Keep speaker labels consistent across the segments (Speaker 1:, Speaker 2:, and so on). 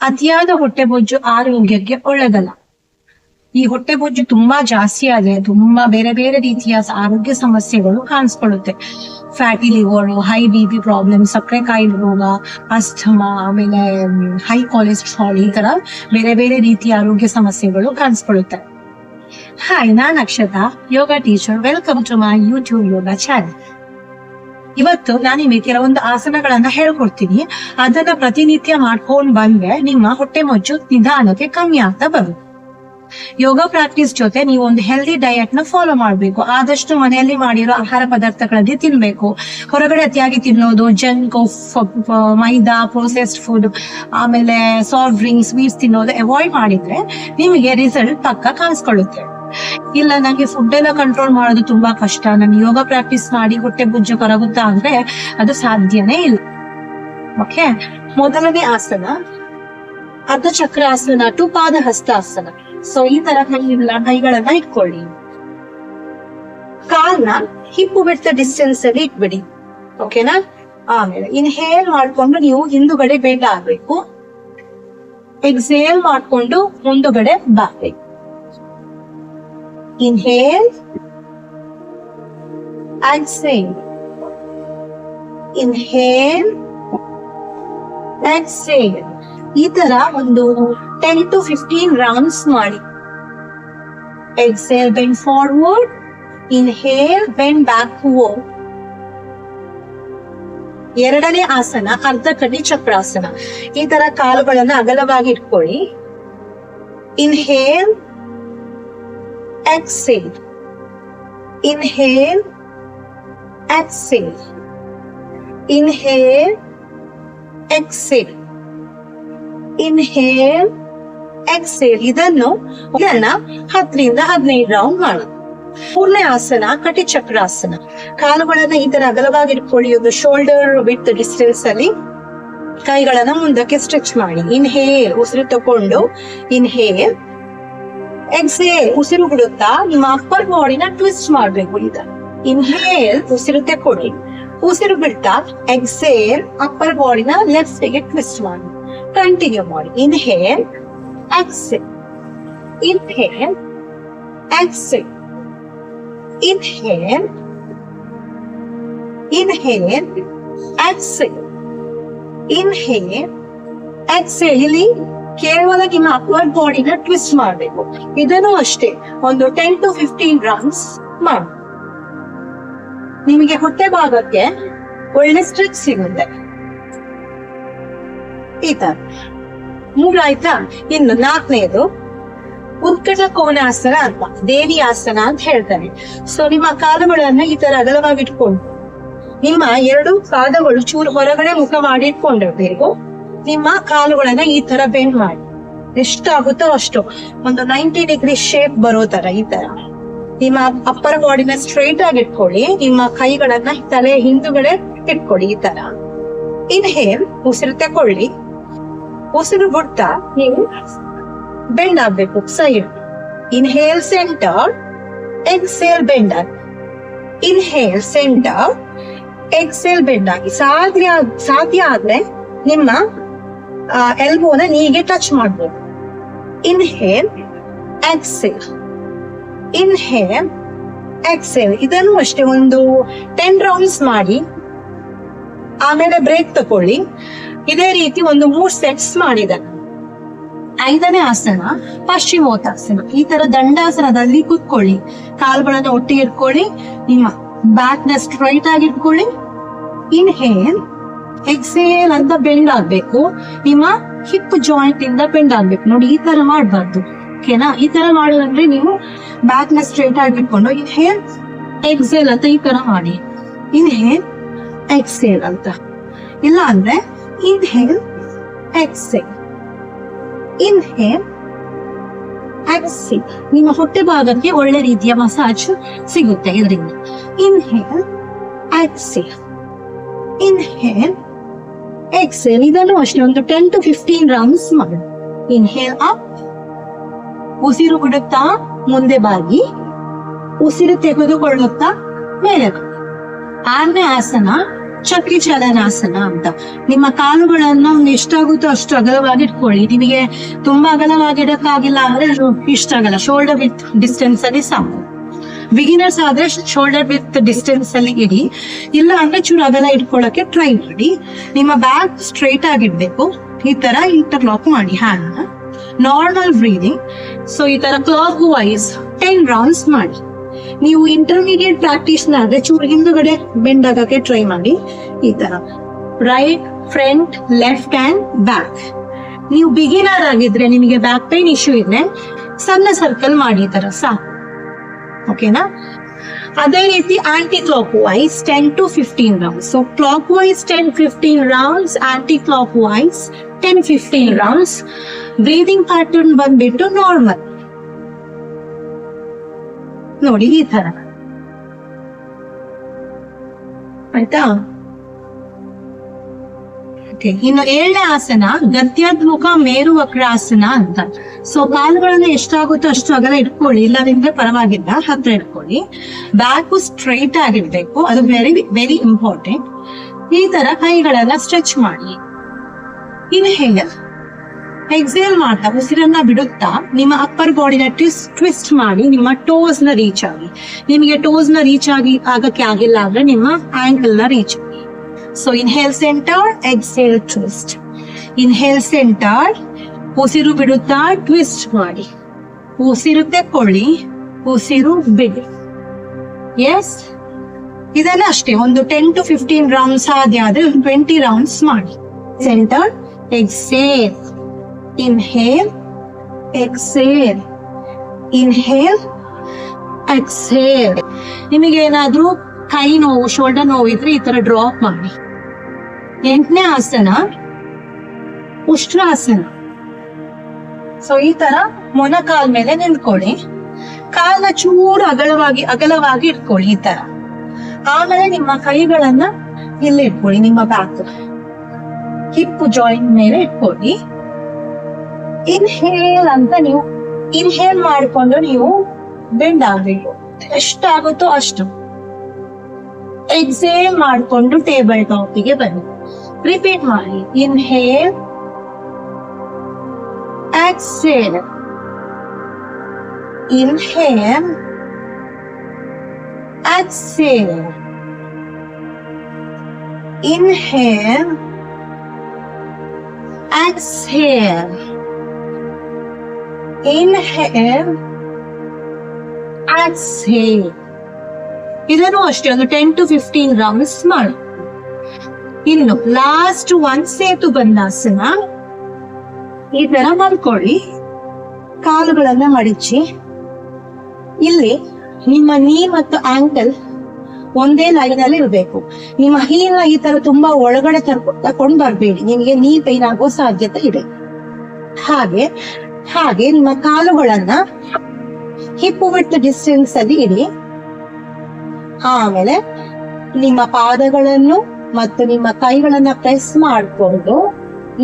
Speaker 1: ಅತಿಯಾದ ಹೊಟ್ಟೆ ಬೊಜ್ಜು ಆರೋಗ್ಯಕ್ಕೆ ಒಳ್ಳೆದಲ್ಲ ಈ ಹೊಟ್ಟೆ ಬೊಜ್ಜು ತುಂಬಾ ಜಾಸ್ತಿ ಆದ್ರೆ ತುಂಬಾ ಬೇರೆ ಬೇರೆ ರೀತಿಯ ಆರೋಗ್ಯ ಸಮಸ್ಯೆಗಳು ಕಾಣಿಸ್ಕೊಳ್ಳುತ್ತೆ. Fatty liver high B P problem ಸಕ್ಕರೆ ಕಾಯಿಲೆ ರೋಗ ಅಸ್ಥಮಾ ಆಮೇಲೆ ಹೈ ಕೊಲೆಸ್ಟ್ರಾಲ್ ಈ ತರ ಬೇರೆ ಬೇರೆ ರೀತಿಯ ಆರೋಗ್ಯ ಸಮಸ್ಯೆಗಳು ಕಾಣಿಸ್ಕೊಳ್ಳುತ್ತೆ. Hi non Akshata, yoga teacher welcome to my YouTube yoga channel ಇವತ್ತು ನಾನು ನಿಮಗೆ ಕೆಲವೊಂದು ಆಸನಗಳನ್ನ ಹೇಳ್ಕೊಡ್ತೀನಿ. ಅದನ್ನ ಪ್ರತಿನಿತ್ಯ ಮಾಡ್ಕೊಂಡ್ ಬಂದ್ರೆ ನಿಮ್ಮ ಹೊಟ್ಟೆ ಮೊಜ್ಜು ನಿಧಾನಕ್ಕೆ ಕಮ್ಮಿ ಆಗ್ತಾ ಬರುತ್ತೆ. ಯೋಗ ಪ್ರಾಕ್ಟೀಸ್ ಜೊತೆ ನೀವು ಒಂದು ಹೆಲ್ದಿ ಡಯಟ್ನ ಫಾಲೋ ಮಾಡಬೇಕು. ಆದಷ್ಟು ಮನೆಯಲ್ಲಿ ಮಾಡಿರೋ ಆಹಾರ ಪದಾರ್ಥಗಳಲ್ಲಿ ತಿನ್ಬೇಕು. ಹೊರಗಡೆ ಅತಿಯಾಗಿ ತಿನ್ನೋದು ಜಂಕ್ ಮೈದಾ ಪ್ರೊಸೆಸ್ಡ್ ಫುಡ್ ಆಮೇಲೆ ಸಾಫ್ಟ್ ಡ್ರಿಂಕ್ಸ್ ಸ್ವೀಟ್ಸ್ ತಿನ್ನೋದು ಅವಾಯ್ಡ್ ಮಾಡಿದ್ರೆ ನಿಮಗೆ ರಿಸಲ್ಟ್ ಪಕ್ಕ ಕಾಣಿಸ್ಕೊಳ್ಳುತ್ತೆ. ಇಲ್ಲ, ನಂಗೆ ಫುಡ್ ಎಲ್ಲ ಕಂಟ್ರೋಲ್ ಮಾಡೋದು ತುಂಬಾ ಕಷ್ಟ. ನಾನು ಯೋಗ ಪ್ರಾಕ್ಟೀಸ್ ಮಾಡಿ ಹೊಟ್ಟೆ ಬುಜ್ಜು ಕರಗುತ್ತಾ ಅಂದ್ರೆ ಅದು ಸಾಧ್ಯನೇ ಇಲ್ಲ. ಓಕೆ ಮೊದಲನೇ ಆಸನ ಅರ್ಧ ಚಕ್ರ ಆಸನ ಟು ಪಾದ ಹಸ್ತಾಸನ ಸೊ ಈ ತರ ಕೈಗಳ ಕೈಗಳನ್ನ ಇಟ್ಕೊಳ್ಳಿ. ಕಾಲ್ನ ಹಿಪ್ಪು ಬಿಡ್ತ ಡಿಸ್ಟೆನ್ಸ್ ಅಲ್ಲಿ ಇಟ್ಬಿಡಿ. ಓಕೆನಾ ಆಮೇಲೆ ಇನ್ಹೇಲ್ ಮಾಡ್ಕೊಂಡು ನೀವು ಹಿಂದುಗಡೆ ಬೇಗ ಆಗ್ಬೇಕು. ಎಕ್ಸೇಲ್ ಮಾಡ್ಕೊಂಡು ಮುಂದುಗಡೆ ಬಾಗ್ಬೇಕು. ಇನ್ಹೇಲ್ exhale ಇನ್ಹೇಲ್ exhale ಈ ತರ ಒಂದು ಟೆನ್ ಟು ಫಿಫ್ಟೀನ್ ರೌಂಡ್ಸ್ ಮಾಡಿ. Exhale bend forward inhale bend backward ಎರಡನೇ ಆಸನ, ಅರ್ಧ ಕಟಿ ಚಕ್ರಾಸನ. ಈ ತರ ಕಾಲುಗಳನ್ನ ಅಗಲವಾಗಿ ಇಟ್ಕೊಳ್ಳಿ. Inhale exhale. Inhale exhale. Inhale, exhale. Inhale exhale ಇದನ್ನು ಇದನ್ನ ಹತ್ತರಿಂದ ಹದಿನೈದು ರೌಂಡ್ ಮಾಡೋದು ಮೂರನೇ ಆಸನ, ಕಟಿ ಚಕ್ರಾಸನ. ಕಾಲುಗಳನ್ನ ಈ ತರ ಅಗಲವಾಗಿ ಇಟ್ಕೊಳ್ಳಿ ಶೋಲ್ಡರ್ ವಿತ್ ಡಿಸ್ಟೆನ್ಸ್ ಅಲ್ಲಿ ಕೈಗಳನ್ನ ಮುಂದಕ್ಕೆ ಸ್ಟ್ರೆಚ್ ಮಾಡಿ. ಇನ್ಹೇಲ್ ಉಸಿರು ತಕೊಂಡು. ಇನ್ಹೇಲ್ ಎಕ್ಸೇಲ್ ಉಸಿರು ಬಿಡುತ್ತಾ ನಿಮ್ಮ ಅಪ್ಪರ್ ಬಾಡಿನ ಟ್ವಿಸ್ಟ್ ಮಾಡ್ಬೇಕು ಇದ ಇನ್ಹೇಲ್ ಉಸಿರು ತಕೊಳ್ಳಿ ಉಸಿರು ಬಿಡ್ತಾ ಎಕ್ಸೇಲ್ ಅಪ್ಪರ್ ಬಾಡಿನ ಲೆಫ್ಟ್ಗೆ ಟ್ವಿಸ್ಟ್ ಮಾಡಿ. ಕಂಟಿನ್ಯೂ ಮಾಡಿ. Inhale exhale inhale exhale inhale inhale exhale inhale exhale ಇಲ್ಲಿ ಕೇವಲ ನಿಮ್ಮ ಅಪ್ವರ್ಡ್ ಬಾಡಿನ ಟ್ವಿಸ್ಟ್ ಮಾಡಬೇಕು. ಇದನ್ನು ಅಷ್ಟೇ, ಒಂದು ಟೆನ್ ಟು ಫಿಫ್ಟೀನ್ ರೌಂಡ್ಸ್ ಮಾಡಿ. ನಿಮಗೆ ಹೊಟ್ಟೆ ಭಾಗಕ್ಕೆ ಒಳ್ಳೆ ಸ್ಟ್ರೆಚ್ ಸಿಗುತ್ತೆ. ಈ ತರ. ಮೂರಾಯ್ತಾ? ಇನ್ನು ನಾಲ್ಕನೇದು, ಉತ್ಕಟ ಕೋನಾಸನ ಅಂತ ದೇವಿ ಆಸನ ಅಂತ ಹೇಳ್ತಾರೆ. ಸೊ ನಿಮ್ಮ ಕಾಲುಗಳನ್ನ ಈ ತರ ಅಗಲವಾಗಿಟ್ಕೊಂಡು, ನಿಮ್ಮ ಎರಡು ಪಾದಗಳು ಚೂರು ಹೊರಗಡೆ ಮುಖ ಮಾಡಿ ಇಟ್ಕೊಂಡಿರ್ಬೇಕು ನಿಮ್ಮ ಕಾಲುಗಳನ್ನ ಈ ತರ ಬೆಂಡ್ ಮಾಡಿ. ಎಷ್ಟಾಗುತ್ತೋ ಅಷ್ಟು. ಒಂದು ನೈಂಟಿ ಡಿಗ್ರಿ ಶೇಪ್ ಬರೋ ತರ ಈ ತರ. ನಿಮ್ಮ ಅಪ್ಪರ್ ಬಾಡಿನ ಸ್ಟ್ರೈಟ್ ಆಗಿ ಇಟ್ಕೊಳ್ಳಿ. ನಿಮ್ಮ ಕೈಗಳನ್ನ ತಲೆ ಹಿಂದುಗಡೆ ಇಟ್ಕೊಳ್ಳಿ ಈ ತರ. ಇನ್ಹೇಲ್ ಉಸಿರು ತಕೊಳ್ಳಿ. ಉಸಿರು ಬಿಡ್ತಾ ನೀವು ಬೆಂಡ್ ಆಗ್ಬೇಕು side inhale centre exhale bend ಆಗಿ. ಇನ್ಹೇಲ್ ಸೆಂಟರ್ ಎಕ್ಸೇಲ್ ಬೆಂಡ್ ಆಗಿ. ಸಾಧ್ಯ ಸಾಧ್ಯ ಆದ್ರೆ ನಿಮ್ಮ ಎಲ್ಬೋನ ನೀಗೆ ಟಚ್ ಮಾಡ್ಬೋದು ಇನ್ಹೇಲ್ ಎಕ್ಸೇಲ್ ಇನ್ಹೇಲ್ ಎಕ್ಸೇಲ್ ಇದನ್ನು ಅಷ್ಟೇ ಒಂದು ಟೆನ್ ರೌಂಡ್ಸ್ ಮಾಡಿ, ಆಮೇಲೆ ಬ್ರೇಕ್ ತಕೊಳ್ಳಿ. ಇದೇ ರೀತಿ ಒಂದು ಮೂರ್ ಸೆಟ್ಸ್ ಮಾಡಿದೆ. ಐದನೇ ಆಸನ, ಪಶ್ಚಿಮೋತ್ತಾಸನ. ಈ ತರ ದಂಡಾಸನದಲ್ಲಿ ಕೂತ್ಕೊಳ್ಳಿ. ಕಾಲುಗಳನ್ನ ಒಟ್ಟಿಗೆ ಇಟ್ಕೊಳ್ಳಿ. ನಿಮ್ಮ ಬ್ಯಾಕ್ನ ಸ್ಟ್ರೈಟ್ ಆಗಿ ಇಟ್ಕೊಳ್ಳಿ. ಇನ್ಹೇಲ್ ಎಕ್ಸೇಲ್ ಅಂತ ಬೆಂಡ್ ಆಗ್ಬೇಕು. ನಿಮ್ಮ ಹಿಪ್ ಜಾಯಿಂಟ್ ಇಂದ ಬೆಂಡ್ ಆಗ್ಬೇಕು. ನೋಡಿ, ಈ ತರ ಮಾಡಬಾರ್ದು. ಓಕೆನಾ ಈ ತರ ಮಾಡೋದಂದ್ರೆ ನೀವು ಬ್ಯಾಕ್ನ ಸ್ಟ್ರೇಟ್ ಆಗಿ ಇಟ್ಕೊಂಡು ಇನ್ಹೇಲ್ ಎಕ್ಸೇಲ್ ಅಂತ ಈ ತರ ಮಾಡಿ. ಇನ್ಹೇಲ್ ಎಕ್ಸೇಲ್ ಅಂತ. ಇಲ್ಲ ಅಂದ್ರೆ ಇನ್ಹೇಲ್ ಎಕ್ಸೇಲ್ ಇನ್ಹೇಲ್ ಎಕ್ಸೇಲ್ ನಿಮ್ಮ ಹೊಟ್ಟೆ ಭಾಗಕ್ಕೆ ಒಳ್ಳೆ ರೀತಿಯ ಮಸಾಜ್ ಸಿಗುತ್ತೆ ಇದರಿಂದ. ಇನ್ಹೇಲ್ ಎಕ್ಸೇಲ್ ಇನ್ಹೇಲ್ ಎಕ್ಸೇಲ್ ಇದನ್ನು ಅಷ್ಟೇ ಒಂದು ಟೆನ್ ಟು ಫಿಫ್ಟೀನ್ ರೌಂಡ್ಸ್ ಮಾಡಿ ಇನ್ಹೇಲ್ ಅಪ್ ಉಸಿರು ಬಿಡುತ್ತಾ ಮುಂದೆ ಬಾಗಿ. ಉಸಿರು ತೆಗೆದುಕೊಳ್ಳುತ್ತಾ ಮೇಲೆ. ಆರನೇ ಆಸನ ಚಕ್ರಿ ಚಲನಾಸನ ಅಂತ. ನಿಮ್ಮ ಕಾಲುಗಳನ್ನ ಎಷ್ಟಾಗುತ್ತೋ ಅಷ್ಟು ಅಗಲವಾಗಿ ಇಟ್ಕೊಳ್ಳಿ ನಿಮಗೆ ತುಂಬಾ ಅಗಲವಾಗಿ ಇಡಕ್ಕಾಗಿಲ್ಲ ಅಂದ್ರೆ ಇಷ್ಟ ಆಗಲ್ಲ ಶೋಲ್ಡರ್ ವಿತ್ ಡಿಸ್ಟೆನ್ಸ್ ಅಲ್ಲಿ ಸಾಕು. ಬಿಗಿನರ್ಸ್ ಆದ್ರೆ ಶೋಲ್ಡರ್ ವಿತ್ ಡಿಸ್ಟೆನ್ಸ್ ಅಲ್ಲಿ ಇಡಿ. ಇಲ್ಲ ಅಂದ್ರೆ ಚೂರು ಅಗಲ ಇಟ್ಕೊಳ್ಳಕ್ಕೆ ಟ್ರೈ ಮಾಡಿ. ನಿಮ್ಮ ಬ್ಯಾಕ್ ಸ್ಟ್ರೈಟ್ ಆಗಿಡ್ಬೇಕು. ಈ ತರ ಇಂಟರ್ಲಾಕ್ ಮಾಡಿ. ಹ್ಯಾಂಡ್ ನಾರ್ಮಲ್ ಬ್ರೀದಿಂಗ್ ಸೊ ಈ ತರ ಕ್ಲಾಕ್ ವೈಸ್ ಟೆನ್ ರೌಂಡ್ಸ್ ಮಾಡಿ. ನೀವು ಇಂಟರ್ಮೀಡಿಯೇಟ್ ಪ್ರಾಕ್ಟೀಸ್ ಆದ್ರೆ ಚೂರು ಹಿಂದುಗಡೆ ಬೆಂಡ್ ಆಗಕ್ಕೆ ಟ್ರೈ ಮಾಡಿ. ಈ ತರ. Right front left hand back ನೀವು ಬಿಗಿನರ್ ಆಗಿದ್ರೆ ನಿಮಗೆ ಬ್ಯಾಕ್ ಪೈನ್ ಇಶ್ಯೂ ಇದೆ ಸಣ್ಣ ಸರ್ಕಲ್ ಮಾಡಿ ಈ ತರ. ಸಾಕು. ಓಕೆನಾ ಅದೇ ರೀತಿ anticlockwise ten to fifteen rounds so clockwise ten fifteen rounds anticlockwise ten fifteen rounds breathing pattern ಬಂದ್ಬಿಟ್ಟು ನಾರ್ಮಲ್ ನೋಡಿ ಈ ತರ. ಆಯ್ತಾ? ಇನ್ನು ಏಳನೇ ಆಸನ, ಗದ್ಯಾದ್ಮುಖ ಮೇರು ವಕ್ರಾಸನ ಅಂತ. ಸೊ ಕಾಲುಗಳನ್ನ ಎಷ್ಟಾಗುತ್ತೋ ಅಷ್ಟು ಅಗಲ ಇಟ್ಕೊಳ್ಳಿ. ಇಲ್ಲದಿದ್ರೆ ಪರವಾಗಿಲ್ಲ, ಹತ್ರ ಇಟ್ಕೊಳ್ಳಿ. ಬ್ಯಾಕು ಸ್ಟ್ರೈಟ್ ಆಗಿರ್ಬೇಕು ಅದು ವೆರಿ ವೆರಿ ಇಂಪಾರ್ಟೆಂಟ್ ಈ ತರ ಕೈಗಳೆಲ್ಲ ಸ್ಟ್ರೆಚ್ ಮಾಡಿ. ಇನ್ನು ಹೇಗೆ? ಎಕ್ಸೇಲ್ ಮಾಡ್ತಾ, ಉಸಿರನ್ನ ಬಿಡುತ್ತಾ, ನಿಮ್ಮ ಅಪ್ಪರ್ ಬಾಡಿನ ಟ್ವಿಸ್ಟ್ ಟ್ವಿಸ್ಟ್ ಮಾಡಿ, ನಿಮ್ಮ ಟೋಸ್ನ ರೀಚ್ ಆಗಿ. ನಿಮಗೆ ಟೋಸ್ನ ರೀಚ್ ಆಗಿ, ಆಗಕ್ಕೆ ಆಗಿಲ್ಲ ಅಂದ್ರೆ ನಿಮ್ಮ ಆಂಕಲ್ನ ರೀಚ್ ಆಗಿ inhale center, exhale twist inhale center ಉಸಿರು ಬಿಡುತ್ತಾ ಟ್ವಿಸ್ಟ್ ಮಾಡಿ. ಉಸಿರು ತೆಕ್ಕೊಳ್ಳಿ ಉಸಿರು ಬಿಡಿ. ಎಸ್ ಇದೆಲ್ಲ ಅಷ್ಟೇ ಒಂದು ಟೆನ್ ಟು ಫಿಫ್ಟೀನ್ ರೌಂಡ್ಸ್ ಸಾಧ್ಯ ಆದ್ರೆ ಟ್ವೆಂಟಿ ರೌಂಡ್ಸ್ ಮಾಡಿ. Center exhale inhale exhale inhale exhale ನಿಮಗೆ ಏನಾದ್ರೂ ಕೈ ನೋವು ಶೋಲ್ಡರ್ ನೋವು ಇದ್ರೆ ಈ ತರ ಡ್ರಾಪ್ ಮಾಡಿ. ಎಂಟನೇ ಆಸನ, ಉಷ್ಟ್ರಾಸನ. ಸೊ ಈ ತರ ಮೊನ ಕಾಲ್ ಮೇಲೆ ನಿಂತ್ಕೊಳ್ಳಿ. ಕಾಲ್ನ ಚೂರು ಅಗಲವಾಗಿ ಅಗಲವಾಗಿ ಇಟ್ಕೊಳ್ಳಿ ಈ ತರ. ಆಮೇಲೆ ನಿಮ್ಮ ಕೈಗಳನ್ನ ಇಲ್ಲಿ ಇಟ್ಕೊಳ್ಳಿ, ನಿಮ್ಮ ಬ್ಯಾಕ್ ಹಿಪ್ ಜಾಯಿಂಟ್ ಮೇಲೆ ಇಟ್ಕೊಳ್ಳಿ. ಇನ್ಹೇಲ್ ಅಂತ ನೀವು ಇನ್ಹೇಲ್ ಮಾಡಿಕೊಂಡು ನೀವು ಬೆಂಡ್ ಆಗ್ಬೇಕು. ಎಷ್ಟಾಗುತ್ತೋ ಅಷ್ಟು. ಎಕ್ಸೇಲ್ ಮಾಡಿಕೊಂಡು ಟೇಬಲ್ ಟಾಪಿಗೆ ಬನ್ನಿ. ರಿಪೀಟ್ ಮಾಡಿ inhale exhale inhale exhale inhale exhale inhale exhale ಇದನ್ನು ಅಷ್ಟೇ ಒಂದು ಟೆನ್ ಟು ಫಿಫ್ಟೀನ್ ರೌಂಡ್ಸ್ ಮಾಡು ಇನ್ನು ಲಾಸ್ಟ್ ಒಂದ್ ಸೇತು ಬಂದಾಸನ ಈ ತರ ಮಾಡ್ಕೊಳ್ಳಿ ಕಾಲುಗಳನ್ನ ಮಡಿಚಿ. ಇಲ್ಲಿ ನಿಮ್ಮ ನೀ ಮತ್ತು ಆಂಕಲ್ ಒಂದೇ ಲೈನ್ ಅಲ್ಲಿ ಇರಬೇಕು. ನಿಮ್ಮ ಹೀಲ್ನ ಈ ತರ ತುಂಬಾ ಒಳಗಡೆ ತಕೊಂಡ್ ಬರ್ಬೇಡಿ. ನಿಮಗೆ ನೀ ಪೈನ್ ಆಗೋ ಸಾಧ್ಯತೆ ಇದೆ. ಹಾಗೆ ಹಾಗೆ ನಿಮ್ಮ ಕಾಲುಗಳನ್ನ ಹಿಪ್ ವಿತ್ ಡಿಸ್ಟೆನ್ಸ್ ಅಲ್ಲಿ ಇಡಿ. ಆಮೇಲೆ ನಿಮ್ಮ ಪಾದಗಳನ್ನು ಮತ್ತು ನಿಮ್ಮ ಕೈಗಳನ್ನ ಪ್ರೆಸ್ ಮಾಡಿಕೊಂಡು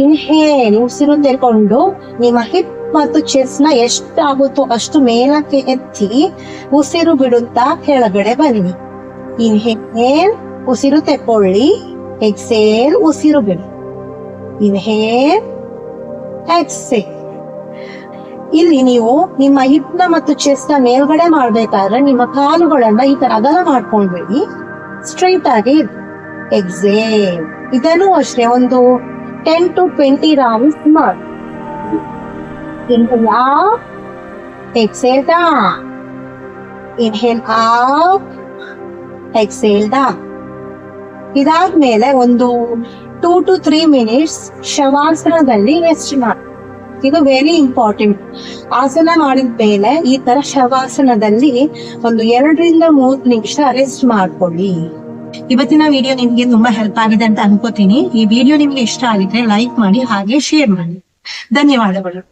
Speaker 1: ಇನ್ಹೇಲ್ ಉಸಿರು ತೆಕೊಂಡು, ನಿಮ್ಮ ಹಿಪ್ ಮತ್ತು ಚೆಸ್ಟ್ನ ಎಷ್ಟಾಗುತ್ತೋ ಅಷ್ಟು ಮೇಲಕ್ಕೆ ಎತ್ತಿ, ಉಸಿರು ಬಿಡುತ್ತಾ ಕೆಳಗಡೆ ಬನ್ನಿ. ಇನ್ಹೇಲ್, ಉಸಿರು ತೆಕ್ಕೊಳ್ಳಿ. ಎಕ್ಸೇಲ್, ಉಸಿರು ಬಿಡಿ. Inhale, exhale. ಇಲ್ಲಿ ನೀವು ನಿಮ್ಮ ಹಿಪ್ನ ಮತ್ತು ಚೆಸ್ಟ್ನ ಮೇಲ್ಗಡೆ ಮಾಡ್ಬೇಕಾದ್ರೆ ನಿಮ್ಮ ಕಾಲುಗಳನ್ನ ಈ ತರ ಅಗಲ ಮಾಡ್ಕೊಂಡ್ಬಿಡಿ. ಸ್ಟ್ರೈಟ್ ಆಗಿ ಎಕ್ಸೇಲ್ ಇದನ್ನು ಅಷ್ಟೇ, ಒಂದು ಟೆನ್ ಟು ಟ್ವೆಂಟಿ ರೌಂಡ್ಸ್ ಮಾಡಿ. Inhale up exhale down inhale up exhale down ಇದಾದ್ಮೇಲೆ ಒಂದು ಟೂ ಟು ತ್ರೀ ಮಿನಿಟ್ಸ್ ಶವಾಸನದಲ್ಲಿ ರೆಸ್ಟ್ ಮಾಡಿ. ಇದು ವೆರಿ ಇಂಪಾರ್ಟೆಂಟ್ ಆಸನ ಮಾಡಿದ ಮೇಲೆ ಈ ತರ ಶವಾಸನದಲ್ಲಿ ಒಂದು ಎರಡರಿಂದ ಮೂರು ನಿಮಿಷ ರೆಸ್ಟ್ ಮಾಡ್ಕೊಳ್ಳಿ. ಇವತ್ತಿನ ವಿಡಿಯೋ ನಿಮ್ಗೆ ತುಂಬಾ ಹೆಲ್ಪ್ ಆಗಿದೆ ಅಂತ ಅನ್ಕೋತೀನಿ. ಈ ವಿಡಿಯೋ ನಿಮ್ಗೆ ಇಷ್ಟ ಆಗಿದ್ರೆ ಲೈಕ್ ಮಾಡಿ, ಹಾಗೆ ಶೇರ್ ಮಾಡಿ. ಧನ್ಯವಾದಗಳು.